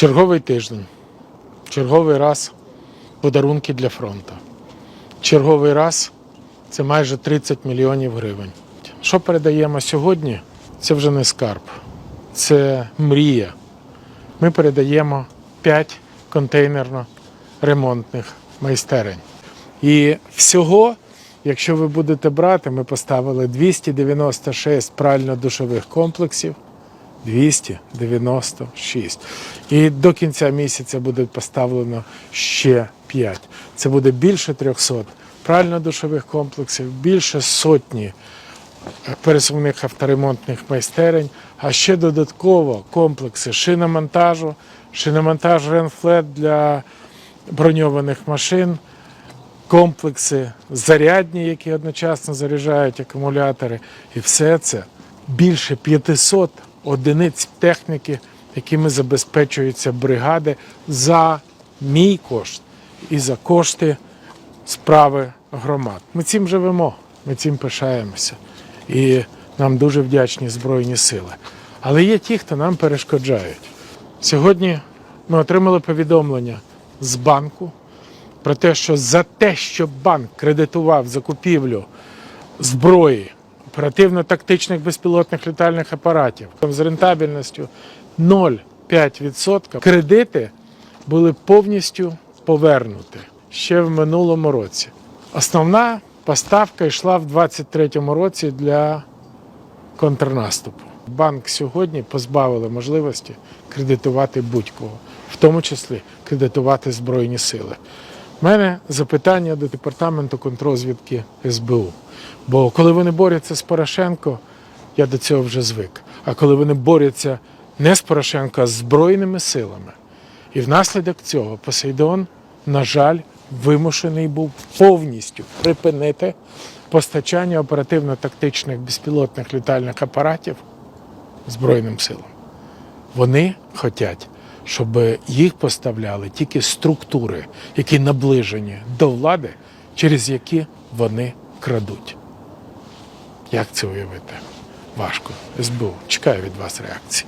Черговий тиждень, черговий раз подарунки для фронту. Черговий раз це майже 30 мільйонів гривень. Що передаємо сьогодні? Це вже не скарб, це мрія. Ми передаємо 5 контейнерно-ремонтних майстерень. І всього, якщо ви будете брати, ми поставили 296 прально-душових комплексів. 296. І до кінця місяця буде поставлено ще 5. Це буде більше 300 прально-душових комплексів, більше сотні пересувних авторемонтних майстерень, а ще додатково комплекси шиномонтажу, шиномонтаж Ренфлет для броньованих машин, комплекси зарядні, які одночасно заряджають акумулятори. І все це більше 500 одиниць техніки, якими забезпечуються бригади за мій кошт і за кошти справи громад. Ми цим живемо, ми цим пишаємося. І нам дуже вдячні Збройні сили. Але є ті, хто нам перешкоджають. Сьогодні ми отримали повідомлення з банку про те, що за те, що банк кредитував закупівлю зброї оперативно-тактичних безпілотних літальних апаратів з рентабельністю 0,5%, кредити були повністю повернуті ще в минулому році. Основна поставка йшла в 2023 році для контрнаступу. Банк сьогодні позбавили можливості кредитувати будь-кого, в тому числі кредитувати Збройні сили. Мене запитання до департаменту контрозвідки СБУ. Бо коли вони борються з Порошенко, я до цього вже звик. А коли вони борються не з Порошенко, а з Збройними силами. І внаслідок цього Посейдон, на жаль, вимушений був повністю припинити постачання оперативно-тактичних безпілотних літальних апаратів Збройним силам. Вони хочуть, щоб їх поставляли тільки структури, які наближені до влади, через які вони крадуть. Як це уявити? Важко. СБУ. Чекаю від вас реакції.